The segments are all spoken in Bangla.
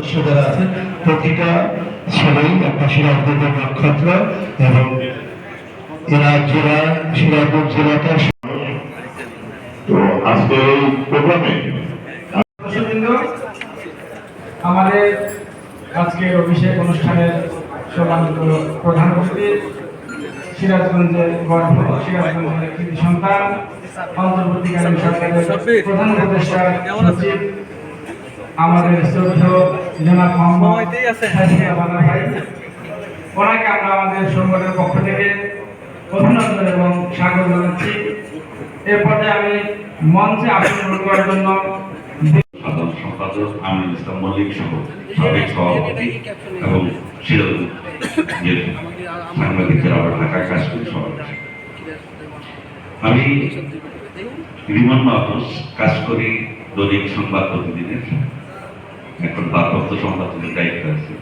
সদস্য যারা আছেন প্রতিটা ছেলেই একটা সিরাজগঞ্জ নক্ষত্র এবং এরা জেলা সিরাজগঞ্জ জেলাটা তো আজকে এই প্রোগ্রামে আমাদের আজকের অভিষেক অনুষ্ঠানের সম্মানিত প্রধান অতিথি সিরাজগঞ্জের গর্ব সিরাজগঞ্জের কৃতি সন্তান অন্তর্বর্তীকালীন সরকারের প্রধান উপদেষ্টা সচিব আমাদের শ্রদ্ধ জনাব মোহাম্মদ ওনাকে আমরা আমাদের সংগঠনের পক্ষ থেকে অভিনন্দন এবং স্বাগত জানাচ্ছি। এ পর্যায়ে আমি মঞ্চে আসন করার জন্য সাধারণ সম্পাদক আমিনুল ইসলাম মল্লিক সহ সাবেক সভাপতি এবং সিরাজগঞ্জের সাংবাদিকদের আবার ঢাকা কাশ্মীর সভাপতি আমি বিমান মাহফুজ কাজ করি দৈনিক সংবাদ প্রতিদিনের। ভারপ্রাপ্ত সম্পাদকের দায়িত্ব আছে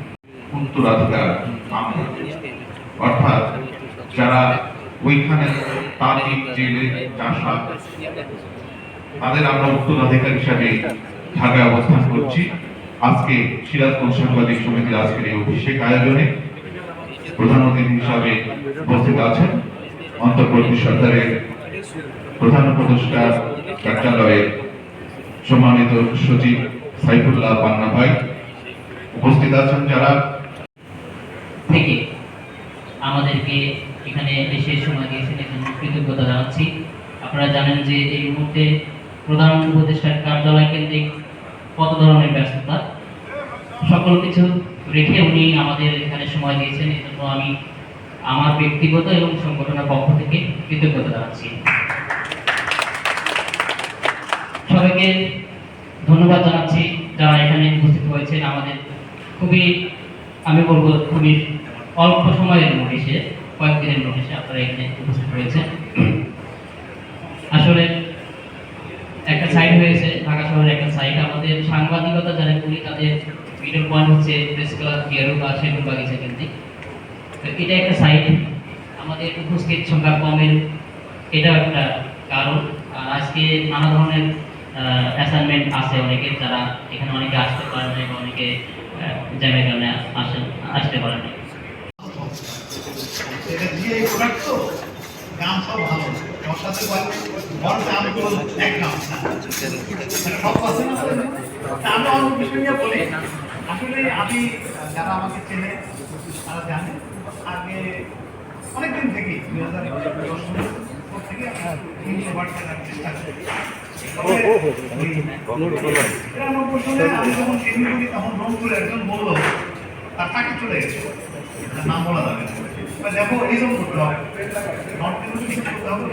অর্থাৎ যারা ওইখানে তারিখ জেলে চাষা, তাদের আমরা উত্তরাধিকার হিসাবে ঢাকায় অবস্থান করছি। আজকে সিরাজগঞ্জ সাংবাদিক সমিতির আজকের এই অভিষেক আয়োজনে প্রধান অতিথি হিসাবে উপস্থিত আছেন অন্তর্বর্তী সরকারের প্রধান উপদেষ্টা, কার্যালয়ের সম্মানিত সচিব সাইফুল্লাহ পান্না ভাই, উপস্থিত আছেন যারা? থেকে আমাদেরকে এখানে এসে সময় দিয়েছেন এজন্য কৃতজ্ঞতা জানাচ্ছি। আপনারা জানেন যে এই মুহূর্তে প্রধান উপদেষ্টার কার্যালয় কেন্দ্রিক কত ধরনের ব্যস্ততা? সকল কিছু রেখে উনি আমাদের এখানে সময় দিয়েছেন, এই জন্য আমি আমার ব্যক্তিগত এবং সংগঠনের পক্ষ থেকে কৃতজ্ঞতা জানাচ্ছি। সবাইকে ধন্যবাদ জানাচ্ছি যারা এখানে উপস্থিত হয়েছেন আমাদের। খুবই, আমি বলব খুবই অল্প সময়ের নোটিশে, কয়েকদিনের নোটিশে আপনারা এখানে উপস্থিত হয়েছেন। আসলে একটা সাইট হয়েছে, ঢাকা শহরের একটা সাইট আমাদের সাংবাদিকতা যারা করি, তাদের মিডল পয়েন্ট হচ্ছে প্রেস ক্লাব গিয়ারু বা সেগুন বাগিচা কেন্দ্রিক। এটা একটা সাইট আমাদের উপস্থিত সংখ্যা কমের এটাও একটা কারণ। আর আজকে নানা ধরনের অ্যাসাইনমেন্ট আছে অনেকের, যারা এখানে অনেকে আসতে পারে না বা অনেকে জ্যামের কারণে আসেন, আসতে পারে না। এটা দিয়ে এই প্রোডাক্ট তো দাম সব ভালো। ওর সাথে বলে ওর দামগুলো এক দাম মানে আসলে যারা আমাকে চেনে, তারা জানে। আগে অনেকদিন থেকে, দুই হাজার দশ আমি ওয়ার্ড করার চেষ্টা করি তবে ওই তিরানব্বই সালে আমি যখন ট্রেনিং করি তখন রংপুরে একজন বলল তার চাকরি চলে গেছে নাম বলা যাবে না দেখো রিজন করতে হবে নট কিছু করতে হবে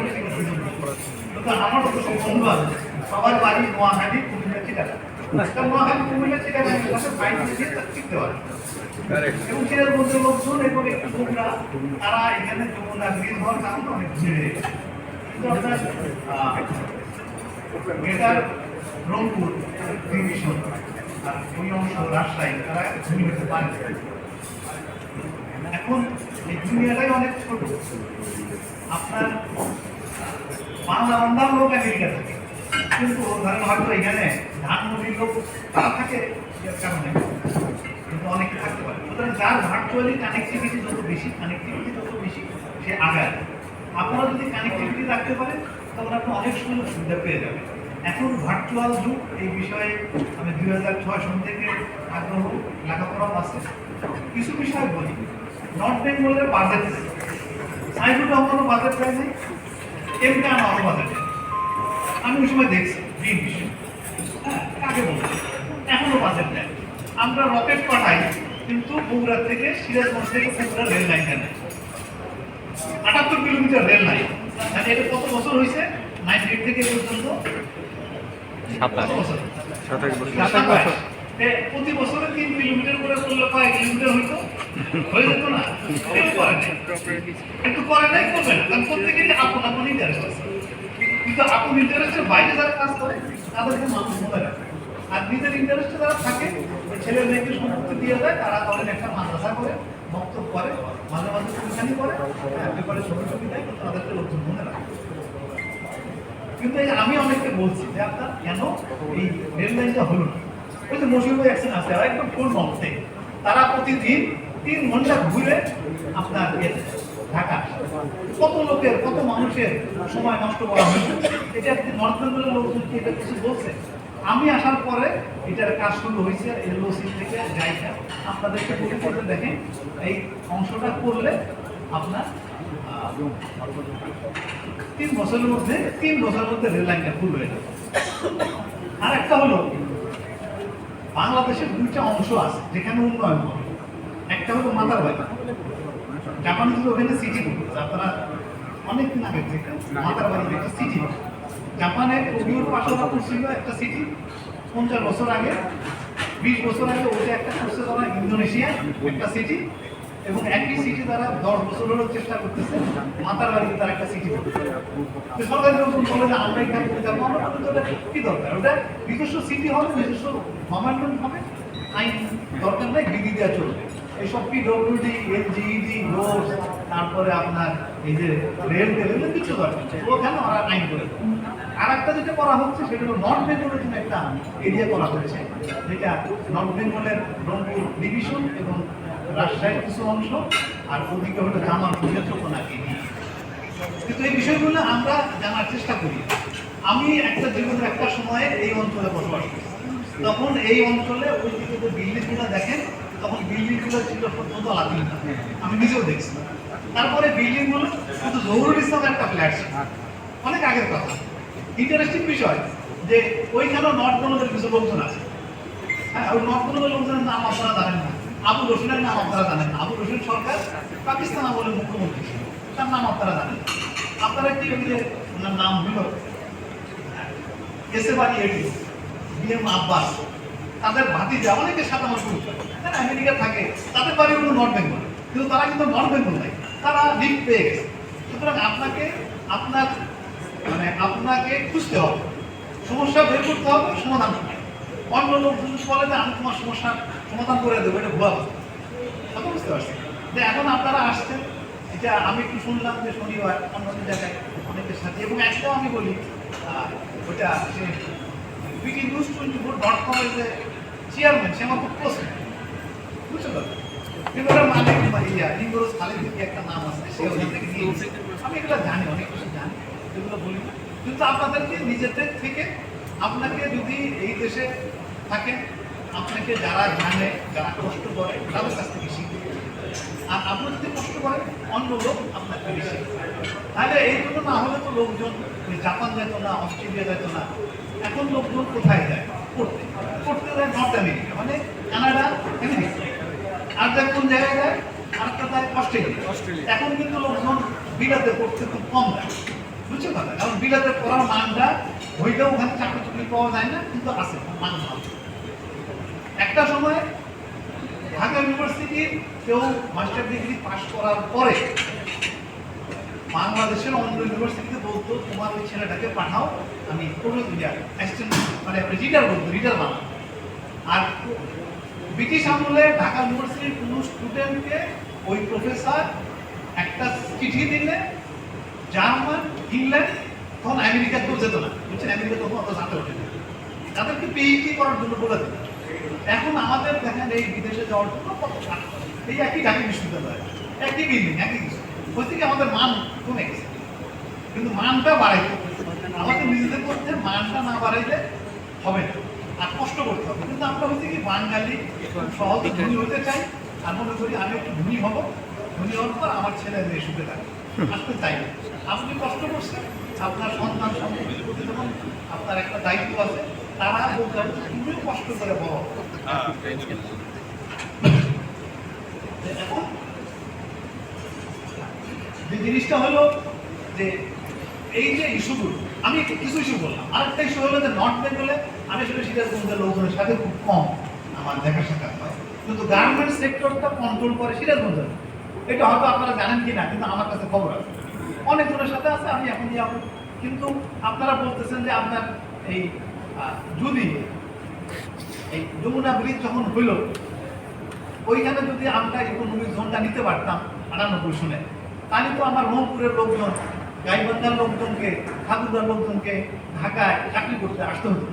কিন্তু আমার তো সব বন্ধু আছে সবার বাড়ি নোয়াখালী কুমিল্লা চিটাগাং তা নোয়াখালী কুমিল্লা চিটাগাং এলাকার বাইরে শিখতে পারে এবং সেটার মধ্যে লোকজন এবং একটু তারা এখানে যমুনা হওয়ার কারণে অনেক গেছে। কিন্তু এখন এই দুনিয়াটাই অনেক ছোট। আপনার বাংলা বান্ধার থাকে। কিন্তু ধরেন হয়তো এখানে ধানমন্ডির লোক থাকে কারণে কিন্তু অনেকে থাকতে পারে। সুতরাং যার ভার্চুয়ালি কানেক্টিভিটি যত বেশি কানেক্টিভিটি যত বেশি, সে আগায়। আপনারা যদি কানেক্টিভিটি রাখতে পারেন তখন আপনি অনেক সুযোগ সুবিধা পেয়ে যাবেন। এখন ভার্চুয়াল যুগ, এই বিষয়ে আমি দুই হাজার ছয় সন থেকে আগ্রহ, লেখাপড়াও আছে। কিছু বিষয় বলি। নর্থ বেঙ্গলের বাজেট সাইফুর রহমানও বাজেট পাই নাই। এমনি আমারও বাজেট নেই। আমি ওই সময় দেখছি দিন হ্যাঁ কাকে বলব? এখনও বাজেট নেই। আমরা রকেট পাঠাই, কিন্তু বগুড়া থেকে, সিরাজগঞ্জ থেকে বগুড়া রেল লাইনটা নেই। আটাত্তর কিলোমিটার রেল লাইন মানে এটা কত বছর হয়েছে? নাইনটি এইট থেকে পর্যন্ত? প্রতি বছরে তিন কিলোমিটার করে করলে কয়েক কিলোমিটার হইতো? হয়ে যেত না? কেউ করে নাই। কিন্তু করে নাই করবে না কারণ প্রত্যেকেরই আপন আপন ইন্টারেস্ট আছে। কিন্তু আপন ইন্টারেস্টের বাইরে যারা কাজ করে তাদেরকে মানুষ মনে রাখে আর নিজের ইন্টারেস্টে যারা থাকে ছেলে মেয়েকে সম্পত্তি দিয়ে দেয় তারা ধরেন একটা মাদ্রাসা করে করে মাঝে মাঝে পরীক্ষানি করে হ্যাঁ, পেপারে ছবি ছবি দেয় কিন্তু তাদেরকে লোকজন মনে রাখে। কিন্তু এই আমি অনেককে বলছি যে আপনার কেন এই রেল লাইনটা হলো না? ওই যে মসিউর অ্যাকশন আছে আর একদম ফুল মধ্যে তারা প্রতিদিন তিন ঘণ্টা ঘুরে আপনার ঢাকা কত লোকের কত মানুষের সময় নষ্ট করা হয়েছে? এটা নর্থ বেঙ্গলের লোকজন কি এটা কিছু বলছে? আমি আসার পরে এটার কাজ শুরু হয়েছে এলওসি থেকে জায়গা আপনাদেরকে বলে করতে দেখেন, এই অংশটা করলে আপনার তিন বছরের মধ্যে, তিন বছরের মধ্যে রেল লাইনটা ফুল হয়ে যাবে। আর একটা হলো, বাংলাদেশের দুইটা অংশ আছে যেখানে উন্নয়ন হবে। একটা হলো মাতার বাড়ি। জাপানিজ ওখানে সিটি আপনারা অনেক দিন আগে মাতার একটা সিটি জাপানের টোকিওর পাশাপাশি ছিল একটা সিটি পঞ্চাশ বছর আগে বিশ বছর আগে ওটা একটা করছে তারা ইন্দোনেশিয়া একটা সিটি এবং একই সিটি তারা দশ বছর হলেও চেষ্টা করতেছে মাতার বাড়িতে তারা একটা সিটি তো সরকারি লোকজন বলে যে আমরা এখানে যাব আমরা বলি, ওটা কি দরকার ওটা নিজস্ব সিটি হবে নিজস্ব গভর্নমেন্ট হবে আইন দরকার নেই বিধি দেওয়া চলবে এইসব পিডব্লিউডি এলজিইডি রোড তারপরে আপনার এই যে রেল টেল কিছু দরকার। ওখানে ওরা আইন করে। আর একটা যেটা করা হচ্ছে, সেটা হলো নর্থ বেঙ্গলের জন্য একটা এরিয়া করা হয়েছে, যেটা নর্থ বেঙ্গলের রংপুর ডিভিশন এবং রাজশাহীর কিছু অংশ, আর ওদিকে হলো জামালপুর নেত্রকোনা এরিয়া কিন্তু এই বিষয়গুলো আমরা জানার চেষ্টা করি। আমি একটা জীবনের একটা সময়ে এই অঞ্চলে বসবাস করি। তখন এই অঞ্চলে ওই দিকে যে বিল্ডিংগুলো দেখেন, তখন বিল্ডিংগুলো ছিল দোতলা তিনটা আমি নিজেও দেখছি। তারপরে বিল্ডিংগুলো শুধু জহুরুল ইসলামের একটা ফ্ল্যাট ছিল। অনেক আগের কথা। ইন্টারেস্টিং বিষয় যে ওইখানেও নর্থ বেঙ্গলের কিছু লোকজন আছে। হ্যাঁ ওই নর্থ বেঙ্গলের লোকজনের নাম আপনারা জানেন না। আবু রসুনের নাম আপনারা জানেন না। আবু রসুন সরকার পাকিস্তান আমলের মুখ্যমন্ত্রী ছিল। তার নাম আপনারা জানেন। আপনারা কি ওই যে ওনার নাম হলো এসে বাড়ি এটি বিএম আব্বাস। তাদের ভাতিজা অনেকের সাথে আমার পরিচয় তারা আমেরিকা থাকে, তাদের বাড়ি হলো নর্থ বেঙ্গল। কিন্তু তারা কিন্তু নর্থ বেঙ্গল নাই তারা লিফট পেয়ে গেছে। সুতরাং আপনাকে আপনার মানে আপনাকে খুঁজতে হবে। সমস্যা বের করতে হবে, সমাধান অন্য লোক যদি বলে যে, আমি তোমার সমস্যার সমাধান করে দেবো, এটা ভুয়া কথা। বুঝতে পারছি। যে এখন আপনারা আসছেন, এটা আমি একটু শুনলাম যে শনিবার, অন্য জায়গায় অনেকের সাথে, এবং একটাও আমি বলি ওটা বিটি নিউজ টোয়েন্টি ফোর ডট কমের যে চেয়ারম্যান সে আমার খুব পছন্দ বুঝতে পারলেন? কিন্তু ওরা মালিক ইয়া একটা নাম আছে, সে ওখান থেকে আমি এগুলো জানি, অনেক কিছু এগুলো বলি না। কিন্তু আপনাদেরকে নিজেদের থেকে আপনাকে যদি এই দেশে থাকেন আপনাকে যারা জানে যারা কষ্ট করে তাদের কাছ থেকে শিখবে আর আপনি যদি কষ্ট করেন অন্য লোক আপনার থেকে শিখবে। তাহলে এই জন্য না হলে তো লোকজন জাপান যেত না অস্ট্রেলিয়া যেত না এখন লোকজন কোথায় যায়? পড়তে। পড়তে যায় নর্থ আমেরিকা মানে কানাডা আমেরিকা আর যায় কোন জায়গায় যায়? আরেকটা যায় অস্ট্রেলিয়া। এখন কিন্তু লোকজন বিলাতে পড়তে খুব কম যায়। বুঝতে পারলে? কারণ বিলাতে পড়ার মানটা হইলেও ওখানে চাকরি চাকরি পাওয়া যায় না, কিন্তু আছে, মান ভালো। একটা সময় ঢাকা ইউনিভার্সিটির কেউ মাস্টার ডিগ্রি পাশ করার পরে বাংলাদেশের অন্য ইউনিভার্সিটিতে বলতো, তোমার ওই ছেলেটাকে পাঠাও, আমি কোনো মানে রিডার বলতো রিডার বানাবো। আর ব্রিটিশ আমলে ঢাকা ইউনিভার্সিটির কোনো স্টুডেন্টকে ওই প্রফেসর একটা চিঠি দিলে, জার্মান ইংল্যান্ড তখন আমেরিকা কেউ যেত না। বুঝছেন? আমেরিকা তখন অত জানতে ওঠে তাদেরকে পিএইচডি করার জন্য বলে দিল। এখন আমাদের দেখেন এই বিদেশে যাওয়ার জন্য কত এই একই ঢাকা বিশ্ববিদ্যালয়, একই বিল্ডিং একই কিছু। ওই থেকে আমাদের মান কমে গেছে। কিন্তু মানটা বাড়াইতে আমাদের নিজেদের মধ্যে মানটা না বাড়াইলে হবে না। আর কষ্ট করতে হবে। কিন্তু আমরা হচ্ছে কি বাঙালি সহজে ধনী হতে চাই। আর মনে করি আমি একটু ধনী হব। ধনী হওয়ার পর আমার ছেলে মেয়ে সুখে থাকবে। আসতে চাই না। আপনি কষ্ট করছেন, আপনার সন্তান সম্পত্তির প্রতি যখন আপনার একটা দায়িত্ব আছে, তারা বলতে হবে তুমিও কষ্ট করে বড়। যে জিনিসটা হলো যে এই যে ইস্যুগুলো, আমি একটু কিছু ইস্যু বললাম। আরেকটা ইস্যু হলো যে নর্থ বেঙ্গলে আমি আসলে সিরাজগঞ্জের লোকজনের সাথে খুব কম আমার দেখা সাক্ষাৎ হয়। কিন্তু গার্মেন্ট সেক্টরটা কন্ট্রোল করে সিরাজগঞ্জের এটা হয়তো আপনারা জানেন কি না কিন্তু আমার কাছে খবর আছে। অনেকজনের সাথে আছে, আমি এখন যাব কিন্তু আপনারা বলতেছেন যে আপনার এই যদি এই যমুনা ব্রিজ যখন হইল, ওইখানে যদি আমরা ইকোনমিক জোনটা নিতে পারতাম, আটানব্বই শুনে তাহলে তো আমার রংপুরের লোকজন, গাইবান্ধার লোকজনকে ঠাকুরদার লোকজনকে ঢাকায় চাকরি করতে আসতে হতো।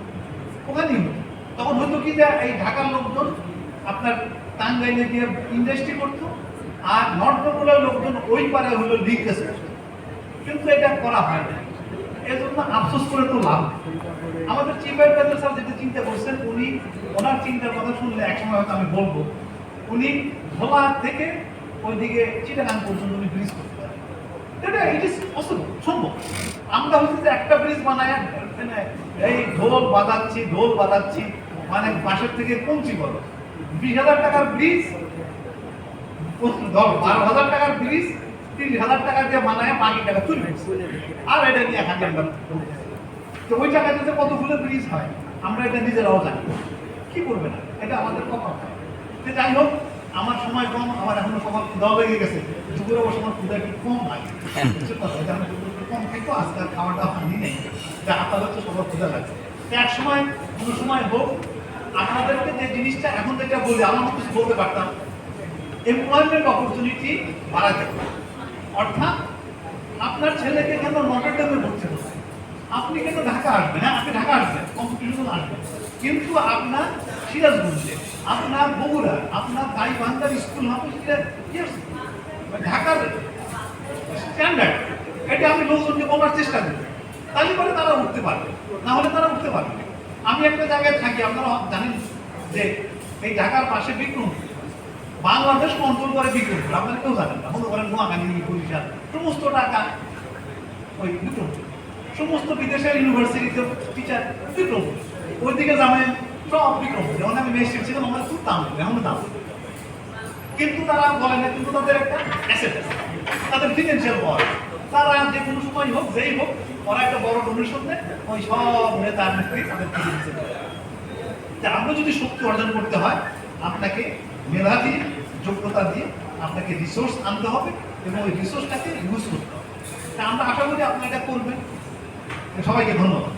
ওখানেই হতো। তখন হয়তো কি যে এই ঢাকার লোকজন আপনার টাঙ্গাইলে গিয়ে ইন্ডাস্ট্রি করতো, আর নর্থ লোকজন ওই পারে হলো করতো কিন্তু এটা করা হয় না। এর জন্য আফসোস করে তো লাভ আমাদের চিফ অ্যাডভাইজার স্যার যেটা চিন্তা করছেন, উনি ওনার চিন্তার কথা শুনলে একসময় হয়তো আমি বলব, উনি ভোলা থেকে ওইদিকে চিটাগাং পর্যন্ত উনি ব্রিজ করতে পারেন। এটা ইট ইজ পসিবল সম্ভব। আমরা হচ্ছে যে একটা ব্রিজ বানায় মানে এই ঢোল বাজাচ্ছি ঢোল বাজাচ্ছি মানে পাশের থেকে কমছি বলো। বিশ হাজার টাকার ব্রিজ বারো হাজার টাকার ব্রিজ তিরিশ হাজার টাকা দিয়ে বানায় বাকি টাকা চুরি আর এটা নিয়ে খালি আমরা তো ওই টাকা দিতে কতগুলো ব্রিজ হয়, আমরা এটা নিজেরাও জানি। কি করবে না? এটা আমাদের কপাল তো যাই হোক, আমার সময় কম, আমার এখনও সবার ক্ষুদাও লেগে গেছে। দুপুরে অবশ্য আমার ক্ষুদা একটু কম লাগে। কথা কম খাইতো আজকে খাওয়াটা হানি নেই যা হচ্ছে, সবার ক্ষুদা লাগছে। এক সময় কোনো সময় হোক, আপনাদেরকে যে জিনিসটা এখন যেটা বলি, আমার কিছু বলতে পারতাম। এমপ্লয়মেন্ট অপরচুনিটি বাড়াতে। হবে। অর্থাৎ আপনার ছেলেকে কেন নটর ডেমে ভর্তি করছে? আপনি কেন ঢাকা আসবেন? হ্যাঁ আপনি ঢাকা আসবেন কম্পিটিশন আসবেন। কিন্তু আপনার সিরাজগঞ্জে, আপনার বগুড়া, আপনার গাইবান্ধার স্কুল হবে ঢাকার স্ট্যান্ডার্ড এটা আমি লোকজনকে বলার চেষ্টা করি। তাহলে পরে তারা উঠতে পারবে, না হলে তারা উঠতে পারবে আমি একটা জায়গায় থাকি, আপনারা জানেন যে এই ঢাকার পাশে বিক্রম বাংলাদেশ কন্ট্রোল করে বিক্রমপুর আপনারা কেউ জানেন না। মনে করেন নোয়াখালী, বরিশাল, সমস্ত টাকা ওই বিক্রমপুর সমস্ত বিদেশের ইউনিভার্সিটিতে টিচার বিক্রমপুর ওইদিকে যাবেন সব বিক্রমপুর যেমন আমি মেস্ট্রিক ছিলাম আমার খুব দাম এখন দাম কিন্তু তারা বলে না কিন্তু তাদের একটা অ্যাসেট তাদের ফিনান্সিয়াল পাওয়ার তারা যে কোনো সময় হোক, যেই হোক, ওরা একটা বড় ডোনেশন ওই সব নেতা নেত্রী তাদের ফিনান্সিয়াল আমরা যদি শক্তি অর্জন করতে হয়, আপনাকে মেধা দিয়ে যোগ্যতা দিয়ে আপনাকে রিসোর্স আনতে হবে এবং ওই রিসোর্সটাকে ইউজ করতে হবে। তা আমরা আশা করি আপনারা এটা করবেন। সবাইকে ধন্যবাদ।